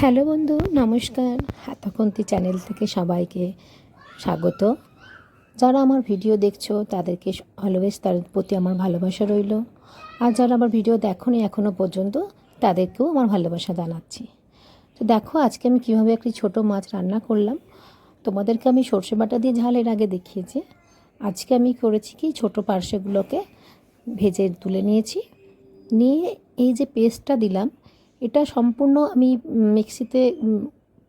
Hello বন্ধু, নমস্কার। হাতাকন্তি channel থেকে সবাইকে স্বাগত। যারা আমার ভিডিও দেখছ, তাদেরকে অলওয়েজ তার প্রতি আমার ভালোবাসা রইল। আর যারা আমার ভিডিও দেখোনি এখনও পর্যন্ত, তাদেরকেও আমার ভালোবাসা জানাচ্ছি। তো দেখো, আজকে আমি কীভাবে একটি ছোট মাছ রান্না করলাম। তোমাদেরকে আমি সর্ষে বাটা দিয়ে ঝালের আগে দেখিয়েছি। আজকে আমি করেছি কি, ছোট পার্শ্বেগুলোকে ভেজে তুলে নিয়েছি। নিয়ে এই যে পেস্টটা দিলাম এটা সম্পূর্ণ আমি মিক্সিতে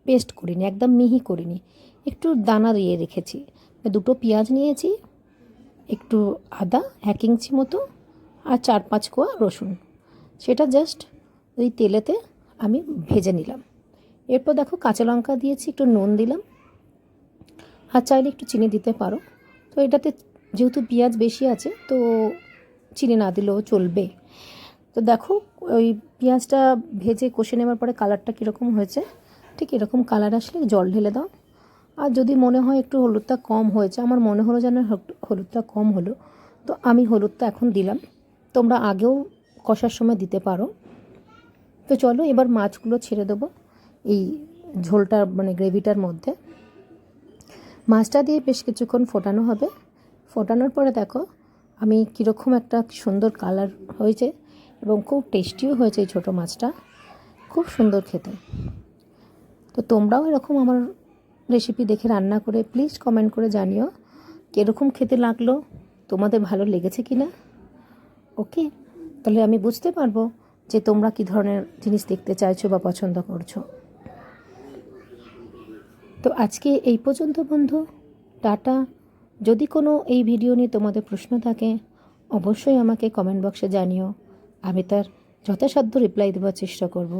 পেস্ট করিনি, একদম মিহি করিনি। একটু দানা দিয়ে রেখেছি। দুটো পেঁয়াজ নিয়েছি, একটু আদা, এক ইঞ্চি মতো, আর চার পাঁচ কোয়া রসুন। সেটা জাস্ট ওই তেলেতে আমি ভেজে নিলাম। এরপর দেখো কাঁচা লঙ্কা দিয়েছি, একটু নুন দিলাম। আর চাইলে একটু চিনি দিতে পারো। তো এটাতে যেহেতু পেঁয়াজ বেশি আছে, তো চিনি না দিলেও চলবে। তো দেখো, ওই পেঁয়াজটা ভেজে কষে নেওয়ার পরে কালারটা কীরকম হয়েছে? ঠিক এরকম কালার আসলে, জল ঢেলে দাও। আর যদি মনে হয় একটু হলুদটা কম হয়েছে, আমার মনে হলো যেন হলুদটা কম হলো। তো আমি হলুদটা এখন দিলাম। তোমরা আগেও কষার সময় দিতে পারো। তো চলো, এবার মাছগুলো ছেড়ে দেবো এই ঝোলটার মানে গ্রেভিটার মধ্যে। মাছটা দিয়ে বেশ কিছুক্ষণ ফোটানো হবে। ফোটানোর পরে দেখো, আমি কীরকম একটা সুন্দর কালার হয়েছে। এবং খুব টেস্টিও হয়েছে এই ছোটো মাছটা। খুব সুন্দর খেতে। তো তোমরাও এরকম আমার রেসিপি দেখে রান্না করে প্লিজ কমেন্ট করে জানিও কীরকম খেতে লাগল, তোমাদের ভালো লেগেছে কি না ওকে তাহলে আমি বুঝতে পারব যে তোমরা কী ধরনের জিনিস দেখতে চাইছো বা পছন্দ করছ। তো আজকে এই পর্যন্ত বন্ধু, টাটা। যদি কোনো এই ভিডিও নিয়ে তোমাদের প্রশ্ন থাকে, অবশ্যই আমাকে কমেন্ট বক্সে জানিও। আমি তার যথাসাধ্য রিপ্লাই দেওয়ার চেষ্টা করব।